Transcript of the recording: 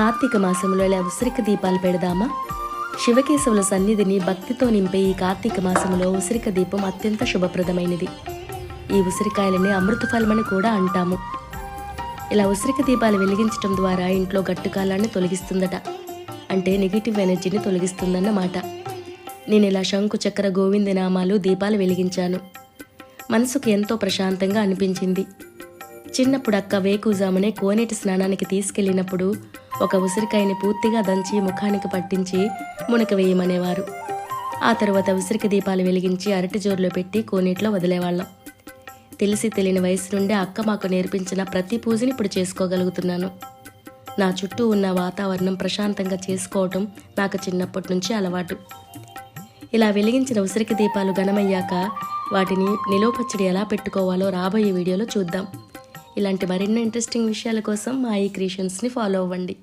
కార్తీక మాసంలో ఇలా ఉసిరిక దీపాలు పెడదామా? శివకేశవుల సన్నిధిని భక్తితో నింపే ఈ కార్తీక మాసంలో ఉసిరిక దీపం అత్యంత శుభప్రదమైనది. ఈ ఉసిరికాయలని అమృత ఫలమని కూడా అంటాము. ఇలా ఉసిరిక దీపాలు వెలిగించడం ద్వారా ఇంట్లో గట్టుకాలాన్ని తొలగిస్తుందట. అంటే నెగిటివ్ ఎనర్జీని తొలగిస్తుందన్నమాట. నేను ఇలా శంకు చక్ర గోవింద నామాలు దీపాలు వెలిగించాను. మనసుకు ఎంతో ప్రశాంతంగా అనిపించింది. చిన్నప్పుడు అక్క వేకుజామునే కోనేటి స్నానానికి తీసుకెళ్ళినప్పుడు ఒక ఉసిరికాయని పూర్తిగా దంచి ముఖానికి పట్టించి మునక వేయమనేవారు. ఆ తర్వాత ఉసిరిక దీపాలు వెలిగించి అరటి జోరులో పెట్టి కోనేటిలో వదిలేవాళ్ళం. తెలిసి తెలియని వయసు నుండి అక్క మాకు నేర్పించిన ప్రతి పూజని ఇప్పుడు చేసుకోగలుగుతున్నాను. నా చుట్టూ ఉన్న వాతావరణం ప్రశాంతంగా చేసుకోవటం నాకు చిన్నప్పటి నుంచి అలవాటు. ఇలా వెలిగించిన ఉసిరిక దీపాలు ఘనమయ్యాక వాటిని నిలువ పచ్చడి ఎలా పెట్టుకోవాలో రాబోయే వీడియోలో చూద్దాం. ఇలాంటి మరిన్ని ఇంట్రెస్టింగ్ విషయాల కోసం మా ఈ క్రియేషన్స్ని ఫాలో అవ్వండి.